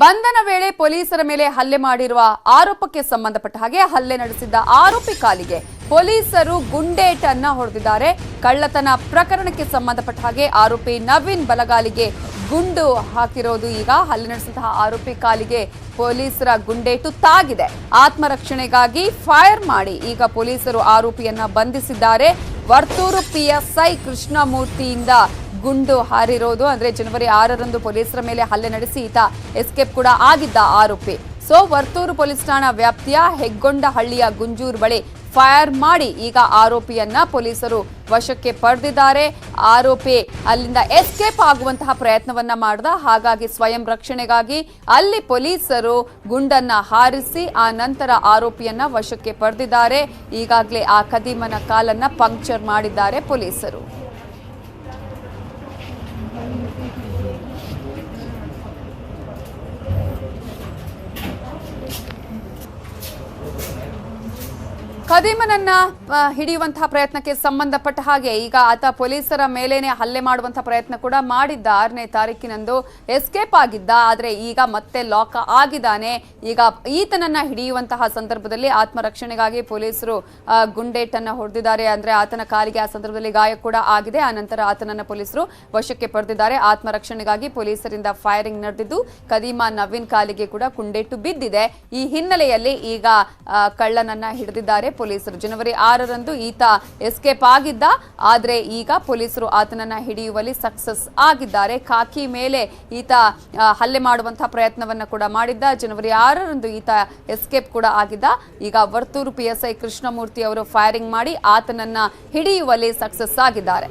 ಬಂಧನ ವೇಳೆ ಪೊಲೀಸರ ಮೇಲೆ ಹಲ್ಲೆ ಮಾಡಿರುವ ಆರೋಪಕ್ಕೆ ಸಂಬಂಧಪಟ್ಟ ಹಾಗೆ ಹಲ್ಲೆ ನಡೆಸಿದ್ದ ಆರೋಪಿ ಕಾಲಿಗೆ ಪೊಲೀಸರು ಗುಂಡೇಟನ್ನ ಹೊಡೆದಿದ್ದಾರೆ. ಕಳ್ಳತನ ಪ್ರಕರಣಕ್ಕೆ ಸಂಬಂಧಪಟ್ಟ ಹಾಗೆ ಆರೋಪಿ ನವೀನ್ ಬಲಗಾಲಿಗೆ ಗುಂಡು ಹಾಕಿರೋದು ಈಗ ಹಲ್ಲೆ ನಡೆಸಿದ ಆರೋಪಿ ಕಾಲಿಗೆ ಪೊಲೀಸರ ಗುಂಡೇಟು ತಾಗಿದೆ. ಆತ್ಮರಕ್ಷಣೆಗಾಗಿ ಫೈರ್ ಮಾಡಿ ಈಗ ಪೊಲೀಸರು ಆರೋಪಿಯನ್ನ ಬಂಧಿಸಿದ್ದಾರೆ. ವರ್ತೂರು ಪಿಎಸ್ಐ ಕೃಷ್ಣಮೂರ್ತಿಯಿಂದ ಗುಂಡು ಹಾರಿರೋದು. ಅಂದ್ರೆ ಜನವರಿ ಆರರಂದು ಪೊಲೀಸರ ಮೇಲೆ ಹಲ್ಲೆ ನಡೆಸಿ ಈತ ಎಸ್ಕೇಪ್ ಕೂಡ ಆಗಿದ್ದ ಆರೋಪಿ. ಸೊ, ವರ್ತೂರು ಪೊಲೀಸ್ ಠಾಣಾ ವ್ಯಾಪ್ತಿಯ ಹೆಗ್ಗೊಂಡ ಹಳ್ಳಿಯ ಗುಂಜೂರು ಬಳಿ ಫೈರ್ ಮಾಡಿ ಈಗ ಆರೋಪಿಯನ್ನ ಪೊಲೀಸರು ವಶಕ್ಕೆ ಪಡೆದಿದ್ದಾರೆ. ಆರೋಪಿ ಅಲ್ಲಿಂದ ಎಸ್ಕೇಪ್ ಆಗುವಂತಹ ಪ್ರಯತ್ನವನ್ನ ಮಾಡ್ದ. ಹಾಗಾಗಿ ಸ್ವಯಂ ರಕ್ಷಣೆಗಾಗಿ ಅಲ್ಲಿ ಪೊಲೀಸರು ಗುಂಡನ್ನ ಹಾರಿಸಿ ಆ ನಂತರ ಆರೋಪಿಯನ್ನ ವಶಕ್ಕೆ ಪಡೆದಿದ್ದಾರೆ. ಈಗಾಗಲೇ ಆ ಕದೀಮನ ಕಾಲನ್ನ ಪಂಕ್ಚರ್ ಮಾಡಿದ್ದಾರೆ ಪೊಲೀಸರು. ಖದೀಮನನ್ನ ಆ, ಹಿಡಿಯುವಂತಹ ಪ್ರಯತ್ನಕ್ಕೆ ಸಂಬಂಧಪಟ್ಟ ಹಾಗೆ ಈಗ ಆತ ಪೊಲೀಸರ ಮೇಲೇನೆ ಹಲ್ಲೆ ಮಾಡುವಂತಹ ಪ್ರಯತ್ನ ಕೂಡ ಮಾಡಿದ್ದ ಆರನೇ ತಾರೀಕಿನಂದು ಎಸ್ಕೇಪ್ ಆಗಿದ್ದ. ಆದ್ರೆ ಈಗ ಮತ್ತೆ ಲಾಕ್ ಆಗಿದ್ದಾನೆ. ಈಗ ಈತನನ್ನ ಹಿಡಿಯುವಂತಹ ಸಂದರ್ಭದಲ್ಲಿ ಆತ್ಮರಕ್ಷಣೆಗಾಗಿ ಪೊಲೀಸರು ಗುಂಡೇಟನ್ನ ಹೊಡೆದಿದ್ದಾರೆ. ಅಂದ್ರೆ ಆತನ ಕಾಲಿಗೆ ಆ ಸಂದರ್ಭದಲ್ಲಿ ಗಾಯ ಕೂಡ ಆಗಿದೆ. ಆ ನಂತರ ಆತನನ್ನ ಪೊಲೀಸರು ವಶಕ್ಕೆ ಪಡೆದಿದ್ದಾರೆ. ಆತ್ಮರಕ್ಷಣೆಗಾಗಿ ಪೊಲೀಸರಿಂದ ಫೈರಿಂಗ್ ನಡೆದಿದ್ದು ಕದೀಮ ನವೀನ್ ಕಾಲಿಗೆ ಕೂಡ ಕುಂಡೇಟು ಬಿದ್ದಿದೆ. ಈ ಹಿನ್ನೆಲೆಯಲ್ಲಿ ಈಗ ಕಳ್ಳನನ್ನ ಹಿಡಿದಿದ್ದಾರೆ. ಪೊಲೀಸರು. ಜನವರಿ ಆರರಂದು ಈತ ಎಸ್ಕೇಪ್ ಆಗಿದ್ದ, ಆದರೆ ಈಗ ಪೊಲೀಸರು ಆತನನ್ನ ಹಿಡಿಯುವಲ್ಲಿ ಸಕ್ಸಸ್ ಆಗಿದ್ದಾರೆ. ಖಾಕಿ ಮೇಲೆ ಈತ ಹಲ್ಲೆ ಮಾಡುವಂತಹ ಪ್ರಯತ್ನವನ್ನ ಕೂಡ ಮಾಡಿದ್ದ. ಜನವರಿ ಆರರಂದು ಈತ ಎಸ್ಕೇಪ್ ಕೂಡ ಆಗಿದ್ದ. ಈಗ ವರ್ತೂರು ಪಿಎಸ್ಐ ಕೃಷ್ಣಮೂರ್ತಿ ಅವರು ಫೈರಿಂಗ್ ಮಾಡಿ ಆತನನ್ನ ಹಿಡಿಯುವಲ್ಲಿ ಸಕ್ಸಸ್ ಆಗಿದ್ದಾರೆ.